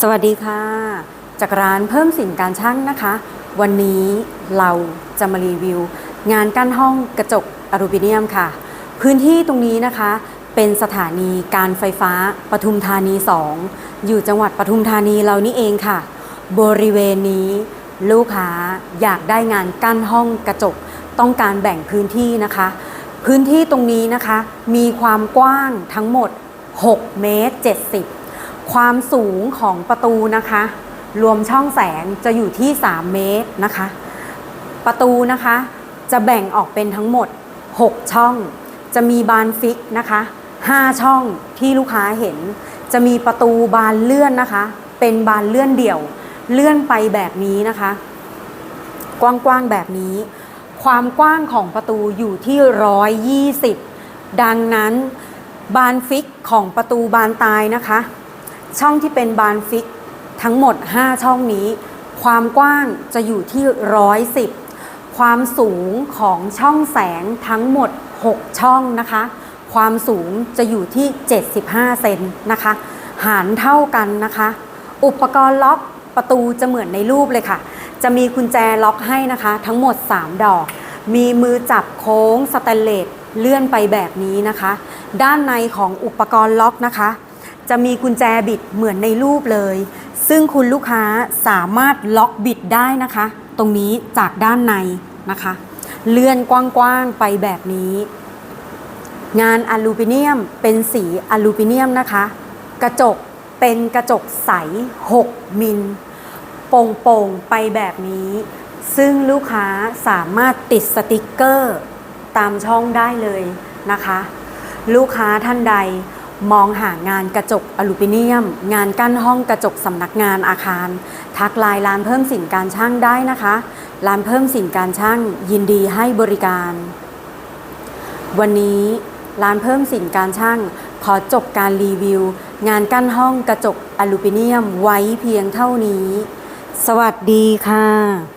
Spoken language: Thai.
สวัสดีค่ะ จากร้านเพิ่มสิ่งการช่างนะคะ วันนี้เราจะมารีวิว งานกั้นห้องกระจกอลูมิเนียมค่ะ พื้นที่ตรงนี้นะคะ เป็นสถานีการไฟฟ้าปทุมธานี 2 อยู่จังหวัดปทุมธานีเรานี่เองค่ะ บริเวณนี้ลูกค้าอยากได้งานกั้นห้องกระจกต้องการแบ่งพื้นที่นะคะ พื้นที่ตรงนี้นะคะ มีความกว้างทั้งหมด 6 เมตร 70 ความสูงของประตูนะคะ รวมช่องแสงจะอยู่ที่ 3 เมตรนะคะ ประตูนะคะจะแบ่งออกเป็นทั้งหมด 6 ช่อง จะมีบานฟิกนะคะ 5 ช่องที่ลูกค้าเห็น จะมีประตูบานเลื่อนนะคะ เป็นบานเลื่อนเดี่ยว เลื่อนไปแบบนี้นะคะ กว้างๆแบบนี้ ความกว้างของประตูอยู่ที่ 120 ดังนั้นบานฟิกของประตูบานตายนะคะ ช่องที่เป็นบานฟิกทั้งหมด 5 ช่องนี้ ความกว้างจะอยู่ที่ 110 ความสูงของช่องแสงทั้งหมด 6 ช่องนะคะ ความสูงจะอยู่ที่ 75 เซนนะคะ หารเท่ากันนะคะ อุปกรณ์ล็อกประตูจะเหมือนในรูปเลยค่ะ จะมีกุญแจล็อกให้นะคะ ทั้งหมด 3 ดอก มีมือจับโค้งสแตนเลสเลื่อนไปแบบนี้นะคะ ด้านในของอุปกรณ์ล็อกนะคะ จะมีกุญแจบิดเหมือนในรูปเลย ซึ่งคุณลูกค้าสามารถล็อกบิดได้นะคะ ตรงนี้จากด้านในนะคะ เลื่อนกว้างๆไปแบบนี้ งานอลูมิเนียมเป็นสีอลูมิเนียมนะคะ กระจกเป็นกระจกใส 6 มิลโป่งๆไปแบบนี้ ซึ่งลูกค้าสามารถติดสติกเกอร์ ตามช่องได้เลยนะคะ ลูกค้าท่านใด มองหางานกระจกอลูมิเนียม งานกั้นห้องกระจกสำนักงานอาคาร ทักไลน์ร้านเพิ่มสินการช่างได้นะคะ ร้านเพิ่มสินการช่างยินดีให้บริการ วันนี้ร้านเพิ่มสินการช่าง ขอจบการรีวิว งานกั้นห้องกระจกอลูมิเนียมไว้เพียงเท่านี้ สวัสดีค่ะ